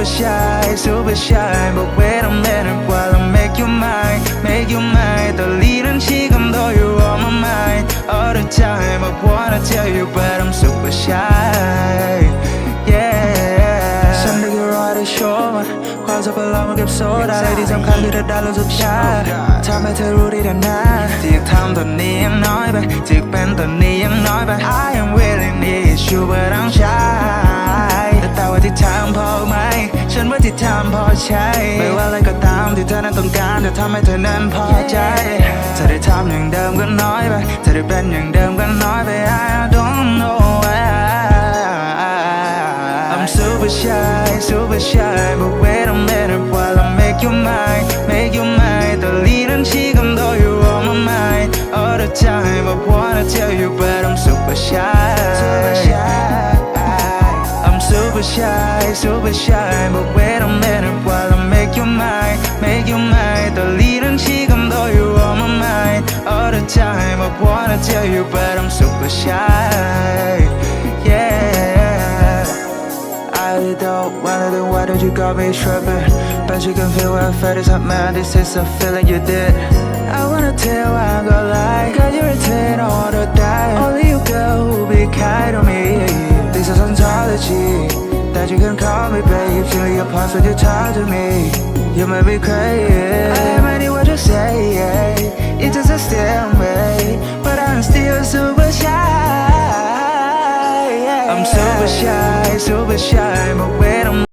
super shy, super shy But wait a minute while I make you mine Make you mine 떨리는 지금도 you're on my mind All the time I wanna tell you but I'm super มันความสับปะรดมันเก็บโซดาและที่สำคัญคือเธอได้ลงสุดชาทำให้เธอรู้ได้ทันนะที่อยากทำตอนนี้ยังน้อยไปที่เป็นตอนนี้ยังน้อยไป I am willing need you but I'm shy แต่ว่าที่ทำพอไหม ฉันว่าที่ทำพอใช่ไม่ว่าอะไรก็ตามที่เธอนั้นต้องการจะทำให้เธอนั้นพอใจถ้าได้ทำอย่างเดิมก็น้อยไปถ้าได้เป็นอย่างเดิมก็น้อยไป I don't know why I'm super shy super shy but wait a minute shy, super shy But wait a minute while I make you mine Make you mine 떨리는 지금도 you're on my mind All the time I wanna tell you But I'm super shy Yeah I really don't wanna do why did you got me tripping But you can feel what I felt is hot man This is a feeling you did I wanna tell I go lie Cause you're babe Feel your pulse when you talk to me You make me crazy I have any what you say yeah. It's just a stalemate But I'm still super shy yeah. I'm super shy, super shy But wait a